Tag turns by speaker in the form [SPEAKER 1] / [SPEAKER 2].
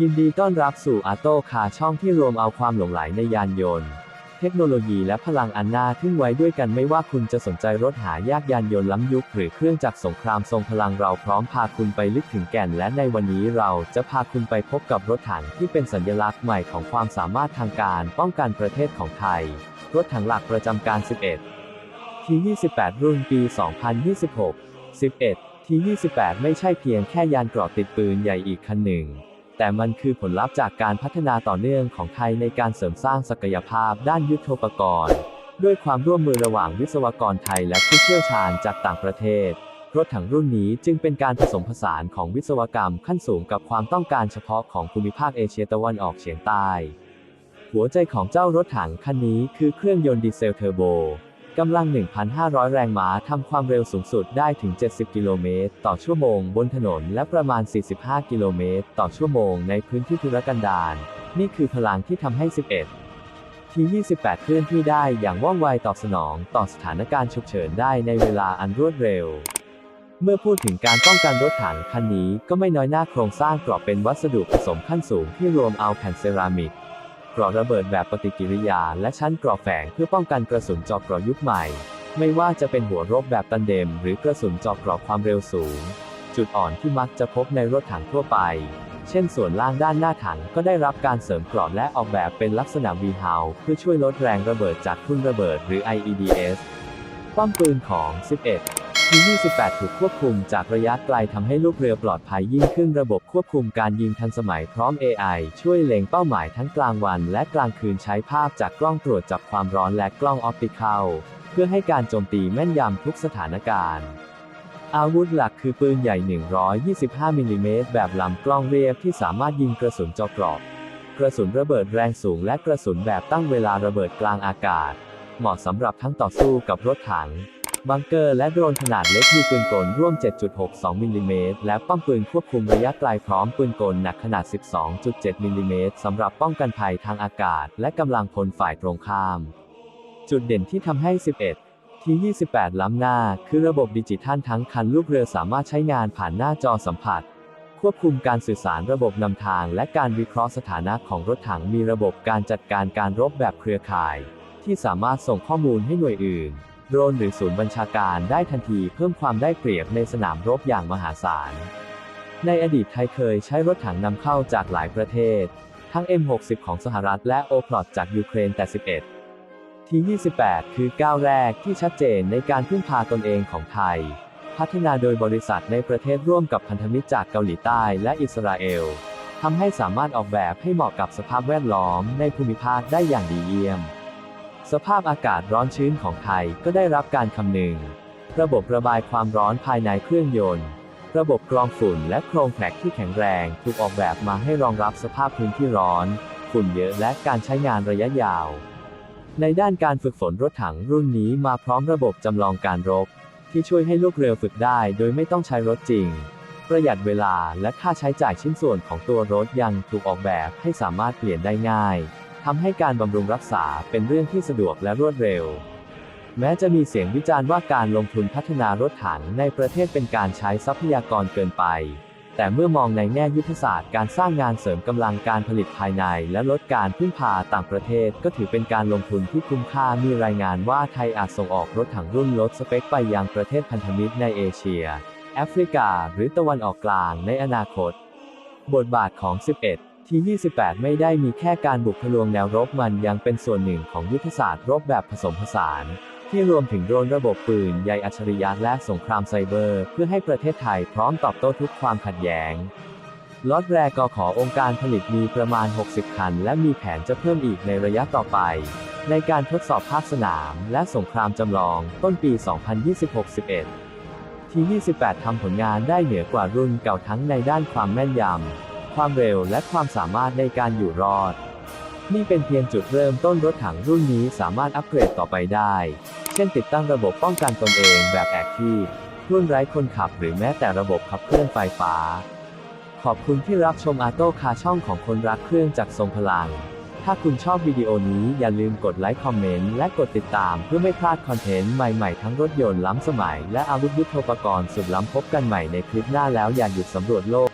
[SPEAKER 1] ยินดีต้อนรับสู่อาโต้คาช่องที่รวมเอาความหลงไหลในยานยนต์ เทคโนโลยีและพลังอันน่าทึ่งไว้ด้วยกันไม่ว่าคุณจะสนใจรถหายากยานยนต์ล้ำยุค หรือเครื่องจักรสงครามทรงพลังเราพร้อมพาคุณไปลึกถึงแก่น และในวันนี้เราจะพาคุณไปพบกับรถถังที่เป็นสัญลักษณ์ใหม่ของความสามารถทางการป้องกันประเทศของไทย รถถังหลักประจำการ 11 ที่ 28 รุ่นปี 2026 11 ที่ 28 ไม่ใช่เพียงแค่ยานเกราะติดปืนใหญ่อีกคันหนึ่ง แต่มันคือผลลัพธ์จากการพัฒนาต่อเนื่องของไทยในการเสริมสร้างศักยภาพด้านยุทโธปกรณ์ ด้วยความร่วมมือระหว่างวิศวกรไทยและผู้เชี่ยวชาญจากต่างประเทศ รถถังรุ่นนี้จึงเป็นการผสมผสานของวิศวกรรมขั้นสูงกับความต้องการเฉพาะของภูมิภาคเอเชียตะวันออกเฉียงใต้ หัวใจของเจ้ารถถังคันนี้คือเครื่องยนต์ดีเซลเทอร์โบ กำลัง 1,500 แรงม้าทำความเร็วสูงสุดได้ถึง 70 กิโลเมตร ต่อชั่วโมงบนถนน และประมาณ 45 กิโลเมตร ต่อชั่วโมงในพื้นที่ทุรกันดาร นี่คือพลังที่ทำให้ 11 ที่28 เคลื่อนที่ได้อย่างว่องไวตอบสนอง ต่อสถานการณ์ฉุกเฉินได้ในเวลาอันรวดเร็ว เมื่อพูดถึงการป้องกันรถถังคันนี้ก็ไม่น้อยหน้าโครงสร้างกรอบเป็นวัสดุผสมขั้นสูงที่รวมเอาแผ่นเซรามิก กรอบระเบิดแบบปฏิกิริยา และชั้นกรอบแฝงเพื่อป้องกันกระสุนเจอกกรอบยุคใหม่ ไม่ว่าจะเป็นหัวรบแบบตันเดม หรือกระสุนเจอกกรอบความเร็วสูง จุดอ่อนที่มักจะพบในรถถังทั่วไป เช่นส่วนล่างด้านหน้าถังก็ได้รับการเสริมกรอบและออกแบบเป็นลักษณะ V h o u เพื่อช่วยลดแรงระเบิดจากทุ่นระเบิดหรือ IEDS ป้อมปืนของ 11 ที่28 ถูกควบคุมจากระยะไกลทำให้ลูกเรือปลอดภัยยิ่งขึ้นระบบควบคุมการยิงทันสมัยพร้อม AI ช่วยเล็งเป้าหมายทั้งกลางวันและกลางคืนใช้ภาพจากกล้องตรวจจับความร้อนและกล้องออปติคอลเพื่อให้การโจมตีแม่นยำทุกสถานการณ์อาวุธหลักคือปืนใหญ่ 125 มิลลิเมตรแบบลำกล้องเรียบที่สามารถยิงกระสุนเจอกรอบ กระสุนระเบิดแรงสูงและกระสุนแบบตั้งเวลาระเบิดกลางอากาศ เหมาะสำหรับทั้งต่อสู้กับรถถัง บังเกอร์และโดรนขนาดเล็กมีปืนกลร่วม 7.62 มิลลิเมตร และป้อมปืนควบคุมระยะไกลพร้อมปืนกลหนักขนาด 12.7 มิลลิเมตรสำหรับป้องกันภัยทางอากาศ และกำลังพลฝ่ายตรงข้าม จุดเด่นที่ทำให้ 11ที่ 28 ล้ำหน้า คือระบบดิจิทัลทั้งคันลูกเรือสามารถใช้งานผ่านหน้าจอสัมผัส ควบคุมการสื่อสารระบบนำทาง และการวิเคราะห์สถานะของรถถังมีระบบการจัดการการรบแบบเครือข่าย ที่สามารถส่งข้อมูลให้หน่วยอื่น โดรนหรือศูนย์บัญชาการได้ทันทีเพิ่มความได้เปรียบในสนามรบอย่างมหาศาล ในอดีตไทยเคยใช้รถถังนำเข้าจากหลายประเทศ ทั้ง M60 ของสหรัฐและ o p l o t จากยูเครนแต่11 ที่ 28 คือก้าวแรกที่ชัดเจนในการพึ่งพาตนเองของไทย พัฒนาโดยบริษัทในประเทศร่วมกับพันธมิตรจากเกาหลีใต้และอิสราเอลทำให้สามารถออกแบบให้เหมาะกับสภาพแวดล้อมในภูมิภาคได้อย่างดีเยี่ยม สภาพอากาศร้อนชื้นของไทยก็ได้รับการคำนึง ระบบระบายความร้อนภายในเครื่องยนต์ ระบบกรองฝุ่นและโครงแผกที่แข็งแรงถูกออกแบบมาให้รองรับสภาพพื้นที่ร้อน ฝุ่นเยอะและการใช้งานระยะยาว ในด้านการฝึกฝนรถถังรุ่นนี้มาพร้อมระบบจำลองการรบ ที่ช่วยให้ลูกเรือฝึกได้โดยไม่ต้องใช้รถจริง ประหยัดเวลาและค่าใช้จ่ายชิ้นส่วนของตัวรถยังถูกออกแบบให้สามารถเปลี่ยนได้ง่าย ทำให้การบำรุงรักษาเป็นเรื่องที่สะดวกและรวดเร็ว แม้จะมีเสียงวิจารณ์ว่าการลงทุนพัฒนารถถังในประเทศเป็นการใช้ทรัพยากรเกินไป แต่เมื่อมองในแง่ยุทธศาสตร์การสร้างงานเสริมกำลังการผลิตภายใน และลดการพึ่งพาต่างประเทศ ก็ถือเป็นการลงทุนที่คุ้มค่ามีรายงานว่าไทยอาจส่งออกรถถังรุ่นลดสเปคไปยังประเทศพันธมิตรในเอเชีย แอฟริกา หรือตะวันออกกลางในอนาคต บทบาทของ 11 ที่ 28 ไม่ได้มีแค่การบุกทะลวงแนวรบมันยังเป็นส่วนหนึ่งของยุทธศาสตร์รบแบบผสมผสาน ที่รวมถึงโดรนระบบปืนใยอัจฉริยะและสงครามไซเบอร์ เพื่อให้ประเทศไทยพร้อมตอบโต้ทุกความขัดแย้งล็อตแรกก็ขอองค์การผลิตมีประมาณ 60 คัน และมีแผนจะเพิ่มอีกในระยะต่อไป ในการทดสอบภาคสนาม และสงครามจำลอง ต้นปี 2026-11 ที่ 28 ทำผลงานได้เหนือกว่ารุ่นเก่าทั้งในด้านความแม่นยำ ความเร็วและความสามารถในการอยู่รอด นี่เป็นเพียงจุดเริ่มต้นรถถังรุ่นนี้สามารถอัปเกรดต่อไปได้ เช่นติดตั้งระบบป้องกันตนเองแบบแอคทีฟรุ่นไร้คนขับหรือแม้แต่ระบบขับเคลื่อนไฟฟ้า ขอบคุณที่รับชมอาโต้คาช่องของคนรักเครื่องจักรทรงพลัง ถ้าคุณชอบวิดีโอนี้อย่าลืมกดไลค์คอมเมนต์และกดติดตามเพื่อไม่พลาดคอนเทนต์ใหม่ๆ ทั้งรถยนต์ล้ำสมัย และอาวุธยุทโธปกรณ์สุดล้ำพบกันใหม่ในคลิปหน้าแล้วอย่าหยุดสำรวจโลก